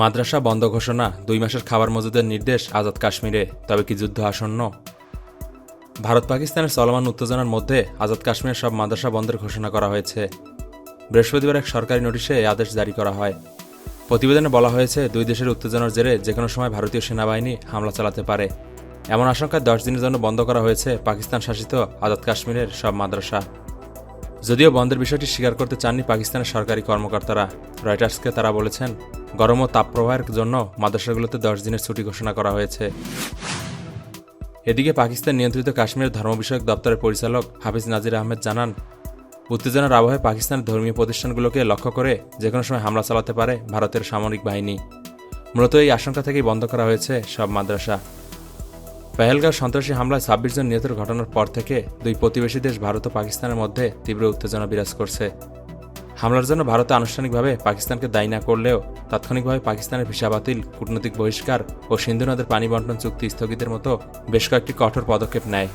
মাদ্রাসা বন্ধ ঘোষণা, দুই মাসের খাবার মজুদের নির্দেশ, আজাদ কাশ্মীরে। তবে কি যুদ্ধ আসন্ন? ভারত পাকিস্তানের চলমান উত্তেজনার মধ্যে আজাদ কাশ্মীরের সব মাদ্রাসা বন্ধের ঘোষণা করা হয়েছে। বৃহস্পতিবার এক সরকারি নোটিশে এই আদেশ জারি করা হয়। প্রতিবেদনে বলা হয়েছে, দুই দেশের উত্তেজনার জেরে যে কোনো সময় ভারতীয় সেনাবাহিনী হামলা চালাতে পারে। এমন আশঙ্কায় দশ দিনের জন্য বন্ধ করা হয়েছে পাকিস্তান শাসিত আজাদ কাশ্মীরের সব মাদ্রাসা। যদিও বন্ধের বিষয়টি স্বীকার করতে চাননি পাকিস্তানের সরকারি কর্মকর্তারা। রয়টার্সকে তারা বলেছেন গরম ও তাপপ্রবাহের জন্য মাদ্রাসাগুলোতে দশ দিনের ছুটি ঘোষণা করা হয়েছে। এদিকে পাকিস্তান নিয়ন্ত্রিত কাশ্মীরের ধর্ম বিষয়ক দপ্তরের পরিচালক হাফিজ নাজির আহমেদ জানান, উত্তেজনার আবহে পাকিস্তানের ধর্মীয় প্রতিষ্ঠানগুলোকে লক্ষ্য করে যে কোনো সময় হামলা চালাতে পারে ভারতের সামরিক বাহিনী। মূলত এই আশঙ্কা থেকেই বন্ধ করা হয়েছে সব মাদ্রাসা। পেহেলগাঁও সন্ত্রাসী হামলায় ছাব্বিশ জন নিহতের ঘটনার পর থেকে দুই প্রতিবেশী দেশ ভারত ও পাকিস্তানের মধ্যে তীব্র উত্তেজনা বিরাজ করছে। হামলার জন্য ভারত আনুষ্ঠানিকভাবে পাকিস্তানকে দায়ী না করলেও তাৎক্ষণিকভাবে পাকিস্তানের ভিসা বাতিল, কূটনৈতিক বহিষ্কার ও সিন্ধু নদের পানি বন্টন চুক্তি স্থগিতের মতো বেশ কয়েকটি কঠোর পদক্ষেপ নেয়।